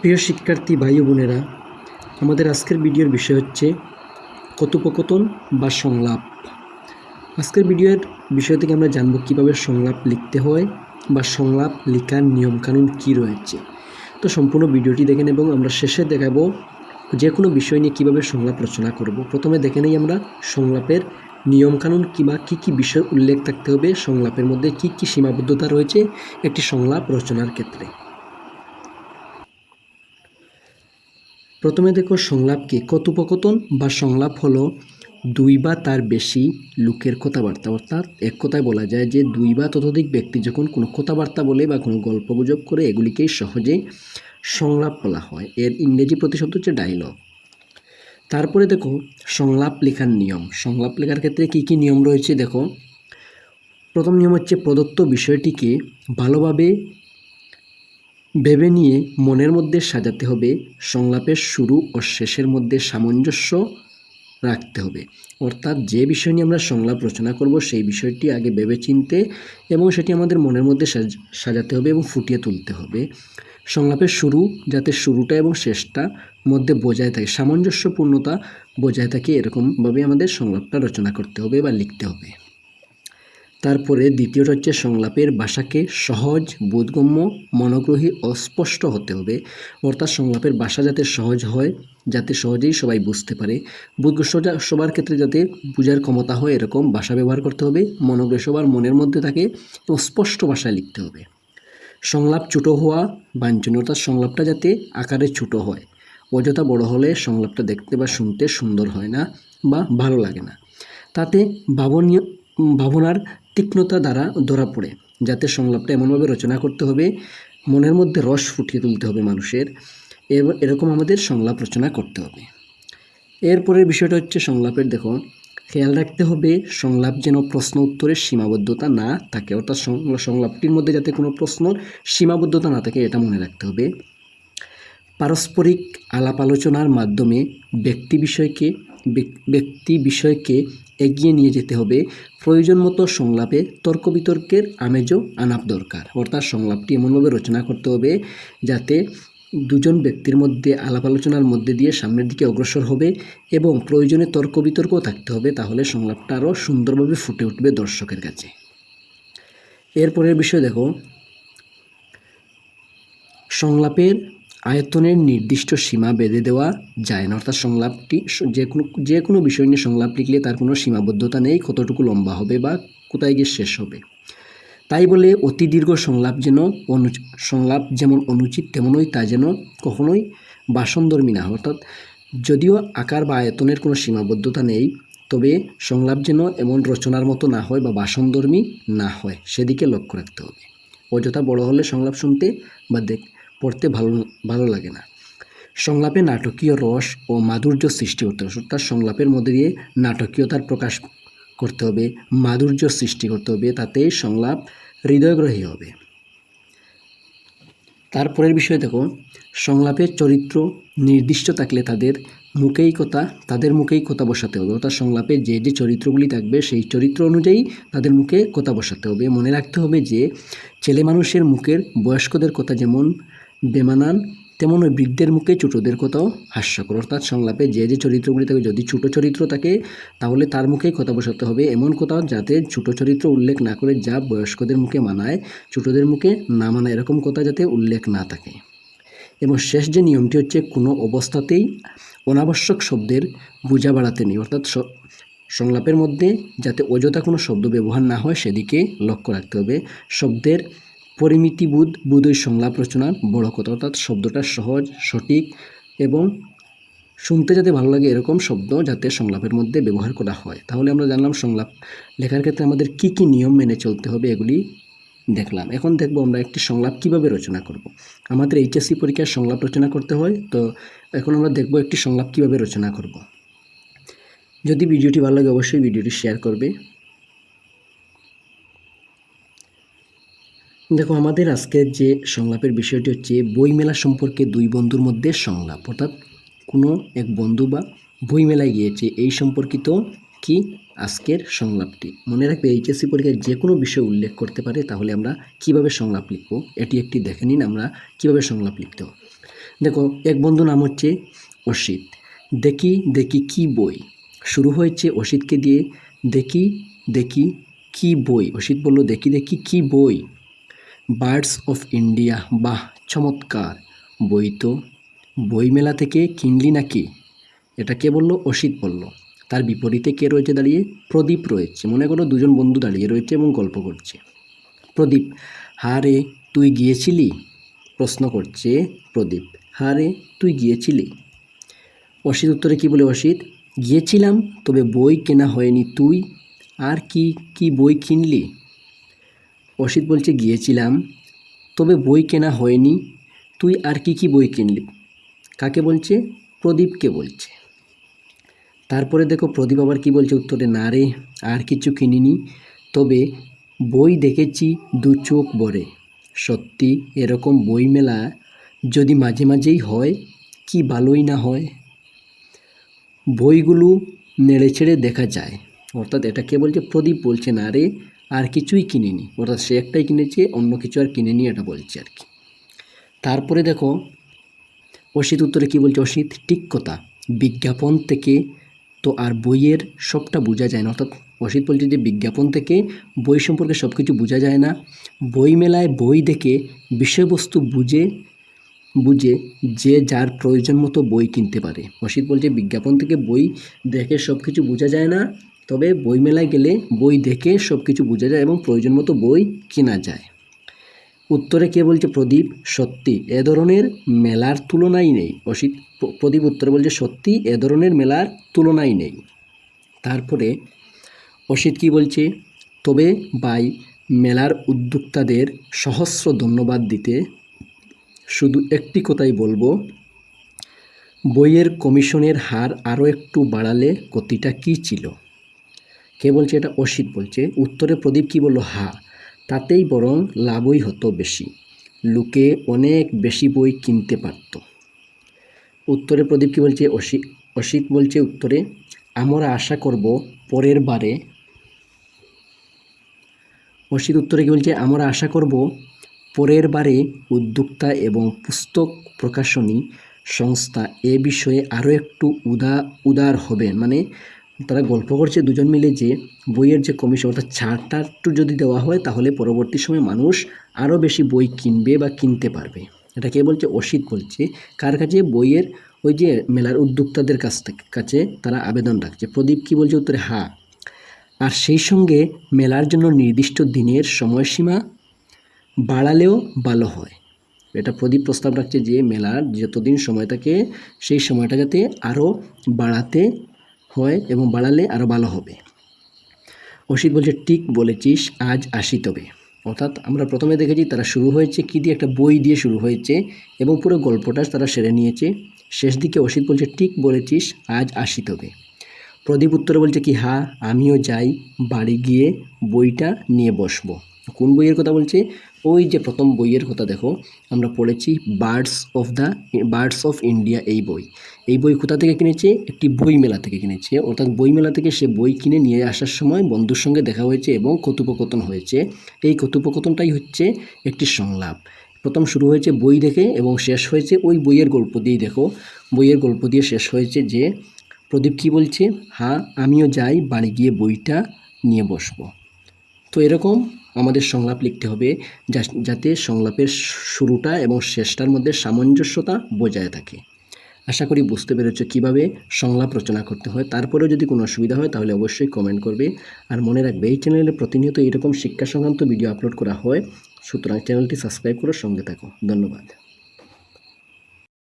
প্রিয় শিক্ষার্থী ভাই বোনেরা, আমাদের আজকের ভিডিওর বিষয় হচ্ছে কথোপকথন বা সংলাপ। আজকের ভিডিওর বিষয় থেকে আমরা জানব কীভাবে সংলাপ লিখতে হয় বা সংলাপ লেখার নিয়মকানুন কী রয়েছে। তো সম্পূর্ণ ভিডিওটি দেখেন এবং আমরা শেষে দেখাবো যে কোনো বিষয় নিয়ে কীভাবে সংলাপ রচনা করব। প্রথমে দেখে নেই আমরা সংলাপের নিয়মকানুন কিংবা কী কী বিষয় উল্লেখ থাকতে হবে। সংলাপের মধ্যে কী কী সীমাবদ্ধতা রয়েছে, একটি সংলাপ রচনার ক্ষেত্রে। প্রথমে দেখো সংলাপ কি? কথোপকথন বা সংলাপ হলো দুই বা তার বেশি লোকের কথাবার্তা। অর্থাৎ এক কথায় বলা যায় যে দুই বা ততোধিক ব্যক্তি যখন কোনো কথাবার্তা বলে বা কোনো গল্প গুজব করে এগুলিকেই সহজেই সংলাপ বলা হয়। এর ইংরেজি প্রতিশব্দ হচ্ছে ডায়লগ তারপরে দেখো সংলাপ লেখার নিয়ম। সংলাপ লেখার ক্ষেত্রে কী কী নিয়ম রয়েছে? দেখো, প্রথম নিয়ম হচ্ছে প্রদত্ত বিষয়টিকে ভালোভাবে ভেবে নিয়ে মনের মধ্যে সাজাতে হবে, সংলাপের শুরু ও শেষের মধ্যে সামঞ্জস্য রাখতে হবে। অর্থাৎ যে বিষয় নিয়ে আমরা সংলাপ রচনা করব, সেই বিষয়টি আগে ভেবে চিনতে এবং সেটি আমাদের মনের মধ্যে সাজ- সাজাতে হবে এবং ফুটিয়ে তুলতে হবে। সংলাপের শুরু যাতে শুরুটা এবং শেষটা মধ্যে বজায় থাকে, সামঞ্জস্যপূর্ণতা বজায় থাকে, এরকমভাবে আমাদের সংলাপটা রচনা করতে হবে বা লিখতে হবে। তারপরে দ্বিতীয়টা হচ্ছে সংলাপের ভাষাকে সহজ, বোধগম্য, মনোগ্রহী ও স্পষ্ট হতে হবে। অর্থাৎ সংলাপের ভাষা যাতে সহজ হয়, যাতে সহজেই সবাই বুঝতে পারে। সোজা সবার ক্ষেত্রে যাতে বোঝার ক্ষমতা হয়, এরকম ভাষা ব্যবহার করতে হবে। মনোগ্রহ সবার মনের মধ্যে থাকে এবং স্পষ্ট ভাষায় লিখতে হবে। সংলাপ ছোটো হওয়া বাঞ্ছনীয়, অর্থাৎ সংলাপটা যাতে আকারে ছোটো হয়। অযথা বড় হলে সংলাপটা দেখতে বা শুনতে সুন্দর হয় না বা ভালো লাগে না। তাতে ভাবনীয় ভাবনার তীক্ষ্ণতা দ্বারা ধরা পড়ে। যাতে সংলাপটা এমনভাবে রচনা করতে হবে, মনের মধ্যে রস ফুটিয়ে তুলতে হবে মানুষের এরকম আমাদের সংলাপ রচনা করতে হবে। এরপরের বিষয়টা হচ্ছে সংলাপের দেখো খেয়াল রাখতে হবে সংলাপ যেন প্রশ্ন উত্তরের সীমাবদ্ধতা না থাকে। অর্থাৎ সংলাপটির মধ্যে যাতে কোনো প্রশ্নর সীমাবদ্ধতা না থাকে, এটা মনে রাখতে হবে। পারস্পরিক আলাপ আলোচনার মাধ্যমে ব্যক্তি বিষয়কে ব্যক্তি বিষয়কে এগিয়ে নিয়ে যেতে হবে। প্রয়োজন মতো সংলাপে তর্ক বিতর্কের আমেজও আনাপ দরকার। অর্থাৎ সংলাপটি এমনভাবে রচনা করতে হবে যাতে দুজন ব্যক্তির মধ্যে আলাপ আলোচনার মধ্যে দিয়ে সামনের দিকে অগ্রসর হবে এবং প্রয়োজনে তর্ক বিতর্কও থাকতে হবে। তাহলে সংলাপটা আরও সুন্দরভাবে ফুটে উঠবে দর্শকের কাছে। এরপরের বিষয় দেখো। সংলাপের আয়তনের নির্দিষ্ট সীমা বেঁধে দেওয়া যায় না। অর্থাৎ সংলাপটি যে কোনো যে কোনো বিষয় নিয়ে সংলাপ লিখলে তার কোনো সীমাবদ্ধতা নেই, কতটুকু লম্বা হবে বা কোথায় গিয়ে শেষ হবে। তাই বলে অতি দীর্ঘ সংলাপ যেন অনু সংলাপ যেমন অনুচিত তেমনই তা যেন কখনোই বাসনধর্মী না। অর্থাৎ যদিও আকার বা আয়তনের কোনো সীমাবদ্ধতা নেই, তবে সংলাপ যেন এমন রচনার মতো না হয় বা বাসনধর্মী না হয়, সেদিকে লক্ষ্য রাখতে হবে। অযথা বড় হলে সংলাপ শুনতে বা দেখ পড়তে ভালো ভালো লাগে না। সংলাপে নাটকীয় রস ও মাধুর্য সৃষ্টি করতে হবে। অর্থাৎ সংলাপের মধ্যে দিয়ে নাটকীয়তার প্রকাশ করতে হবে, মাধুর্য সৃষ্টি করতে হবে, তাতে সংলাপ হৃদয়গ্রহী হবে। তারপরের বিষয় দেখো, সংলাপের চরিত্র নির্দিষ্ট থাকলে তাদের মুখেই কথা, তাদের মুখেই কথা বসাতে হবে। অর্থাৎ সংলাপে যে যে চরিত্রগুলি থাকবে, সেই চরিত্র অনুযায়ী তাদের মুখে কথা বসাতে হবে। মনে রাখতে হবে যে, ছেলে মানুষের মুখের বয়স্কদের কথা যেমন বেমানান তেমন ওই বৃদ্ধের মুখে ছোটোদের কথাও হাস্যকর। অর্থাৎ সংলাপে যে যে চরিত্রগুলি থাকে, যদি ছোটো চরিত্র থাকে, তাহলে তার মুখেই কথা বসাতে হবে। এমন কথা যাতে ছোটো চরিত্র উল্লেখ না করে যা বয়স্কদের মুখে মানায়, ছোটোদের মুখে না মানায়, এরকম কথা যাতে উল্লেখ না থাকে। এবং শেষ যে নিয়মটি হচ্ছে, কোনো অবস্থাতেই অনাবশ্যক শব্দের বোঝা বাড়াতে নেই। অর্থাৎ সংলাপের মধ্যে যাতে অযথা কোনো শব্দ ব্যবহার না হয়, সেদিকে লক্ষ্য রাখতে হবে। শব্দের পরিমিতিবোধ বোধই সংলাপ রচনার বড় কথা অর্থাৎ শব্দটা সহজ, সঠিক এবং শুনতে যাতে ভালো লাগে এরকম শব্দ যাতে সংলাপের মধ্যে ব্যবহার করা হয় তাহলে আমরা জানলাম সংলাপ লেখার ক্ষেত্রে আমাদের কি কি নিয়ম মেনে চলতে হবে এগুলি দেখলাম এখন দেখব আমরা একটি সংলাপ কীভাবে রচনা করব। আমাদের এইচএসসি পরীক্ষায় সংলাপ রচনা করতে হয়, তো এখন আমরা দেখব একটি সংলাপ কীভাবে রচনা করব। যদি ভিডিওটি ভালো লাগে অবশ্যই ভিডিওটি শেয়ার করবে দেখো, আমাদের আজকের যে সংলাপের বিষয়টি হচ্ছে বইমেলা সম্পর্কে দুই বন্ধুর মধ্যে সংলাপ। অর্থাৎ কোনো এক বন্ধু বা বইমেলায় গিয়েছে, এই সম্পর্কিত কি আজকের সংলাপটি? মনে রাখবে, এইচএসসি পরীক্ষায় যে কোনো বিষয় উল্লেখ করতে পারে, তাহলে আমরা কীভাবে সংলাপ লিখব? এটি একটি দেখে নিন, আমরা কীভাবে সংলাপ লিখতে দেখো, এক বন্ধু নাম হচ্ছে অসিত। দেখি দেখি কি বই? শুরু হয়েছে অসিতকে দিয়ে, দেখি দেখি কি বই? অসিত বলল, দেখি দেখি কি বই? বার্ডস অফ ইন্ডিয়া, বাহ, চমৎকার। বই তো? বইমেলা থেকে কিনলি নাকি? এটা কে বলল? অসিত বলল। তার বিপরীতে কে রয়েছে দাঁড়িয়ে? প্রদীপ রয়েছে। মনে করো দুজন বন্ধু দাঁড়িয়ে রয়েছে এবং গল্প করছে। প্রদীপ, হারে তুই গিয়েছিলি? প্রশ্ন করছে প্রদীপ, হারে তুই গিয়েছিলি? অসিত উত্তরে কি বলে অসিত? গিয়েছিলাম, তবে বই কেনা হয়নি তুই। আর কি কি বই কিনলি? অসিত বলছে, গিয়েছিলাম, তবে বই কেনা হয়নি। তুই আর কি কি বই কিনলি? কাকে বলছে? প্রদীপকে বলছে। তারপরে দেখো, প্রদীপ আবার কি বলছে? উত্তরে, না রে, আর কিছু কিনিনি। তবে বই দেখেছি, দু চোখ ভরে সত্যি, এরকম বই মেলা যদি মাঝে মাঝেই হয়, কি ভালোই না হয়? বইগুলো নেড়ে ছেড়ে দেখা যায়। অর্থাৎ এটা কে বলছে? প্রদীপ বলছে, না রে আর কিছুই কিনিনি। অর্থাৎ সে একটাই কিনেছে, অন্য কিছু আর কিনেনি এটা বলছে আর কি। তারপরে দেখো, অসিত উত্তরে কি বলছে? অসিত ঠিক কথা বিজ্ঞাপন থেকে তো আর বইয়ের সবটা বোঝা যায় না। অর্থাৎ অসিত বলছে যে বিজ্ঞাপন থেকে বই সম্পর্কে সব কিছু বোঝা যায় না। বই মেলায় বই দেখে বিষয়বস্তু বুঝে বুঝে যে যার প্রয়োজন মতো বই কিনতে পারে। অসিত বলছে বিজ্ঞাপন থেকে বই দেখে সব কিছু বোঝা যায় না। তবে বই মেলায় গেলে বই দেখে সব কিছু বোঝা যায় এবং প্রয়োজন মতো বই কেনা যায়। উত্তরে কে বলছে প্রদীপ? সত্যি, এ ধরনের মেলার তুলনাই নেই। অসিত প্রদীপ উত্তরে বলছে সত্যি, এ ধরনের মেলার তুলনাই নেই। তারপরে অসিত কি বলছে? তবে বাই, মেলার উদ্যোক্তাদের সহস্র ধন্যবাদ দিতে শুধু একটি কথাই বলব। বইয়ের কমিশনের হার আরও একটু বাড়ালে গতিটা কী ছিল? কে বলছে এটা অসিত বলছে। উত্তরে প্রদীপ কি বলল? হা। তাতেই বরং লাভই হতো বেশি। লোকে অনেক বেশি বই কিনতে পারত। উত্তরে প্রদীপ কি বলছে? অসিত অসিত বলছে উত্তরে, আমরা আশা করব পরের বারে। অসিত উত্তরে কি বলছে? আমরা আশা করব পরের বারে উদ্যোক্তা এবং পুস্তক প্রকাশনী সংস্থা এ বিষয়ে আরও একটু উদা, উদার হবেন। মানে তারা গল্প করছে দুজন মিলে যে বইয়ের যে কমিশন অর্থাৎ ছাড়টা একটু যদি দেওয়া হয়, তাহলে পরবর্তী সময়ে মানুষ আরও বেশি বই কিনবে বা কিনতে পারবে। এটা কে বলছে অসিত বলছে। কার কাছে? বইয়ের ওই যে মেলার উদ্যোক্তাদের কাছ থেকে কাছে তারা আবেদন রাখছে। প্রদীপ কি বলছে উত্তরে? হ্যাঁ আর সেই সঙ্গে মেলার জন্য নির্দিষ্ট দিনের সময়সীমা বাড়ালেও ভালো হয়। এটা প্রদীপ প্রস্তাব রাখছে যে মেলার যতদিন সময় থাকে, সেই সময়টা যাতে আরও বাড়াতে হয় এবং বাড়ালে আরও ভালো হবে। অসিত বলছে, ঠিক বলেছিস, আজ আসি তবে। অর্থাৎ আমরা প্রথমে দেখেছি তারা শুরু হয়েছে, কী দিয়ে একটা বই দিয়ে শুরু হয়েছে এবং পুরো গল্পটা তারা সেরে নিয়েছে। শেষ দিকে অসিত বলছে, ঠিক বলেছিস, আজ আসি তবে। প্রদীপ উত্তরে বলছে কি হ্যাঁ আমিও যাই, বাড়ি গিয়ে বইটা নিয়ে বসবো। কোন বইয়ের কথা বলছে? ওই যে প্রথম বইয়ের কথা দেখো, আমরা পড়েছি birds of the, birds of India এই বই। এই বই কোথা থেকে কিনেছে? একটি বই মেলা থেকে কিনেছে। অর্থাৎ বই মেলা থেকে সে বই কিনে নিয়ে আসার সময় বন্ধুর সঙ্গে দেখা হয়েছে এবং কথোপকথন হয়েছে। এই কথোপকথনটাই হচ্ছে একটি সংলাপ। প্রথম শুরু হয়েছে বই দেখে এবং শেষ হয়েছে ওই বইয়ের গল্প দিয়েই দেখো। বইয়ের গল্প দিয়ে শেষ হয়েছে যে, প্রদীপ কি বলছে? হ্যাঁ আমিও যাই, বাড়ি গিয়ে বইটা নিয়ে বসবো। তো এরকম আমাদের সংলাপ লিখতে হবে যাতে সংলাপের শুরুটা এবং শেষটার মধ্যে সামঞ্জস্যতা বজায় থাকে। আশা করি বুঝতে পেরেছ কীভাবে সংলাপ রচনা করতে হয়। তারপরেও যদি কোনো অসুবিধা হয়, তাহলে অবশ্যই কমেন্ট করবে। আর মনে রাখবে, এই চ্যানেলে প্রতিনিয়ত এরকম শিক্ষা সংক্রান্ত ভিডিও আপলোড করা হয়। সুতরাং চ্যানেলটি সাবস্ক্রাইব করে সঙ্গে থাকো। ধন্যবাদ।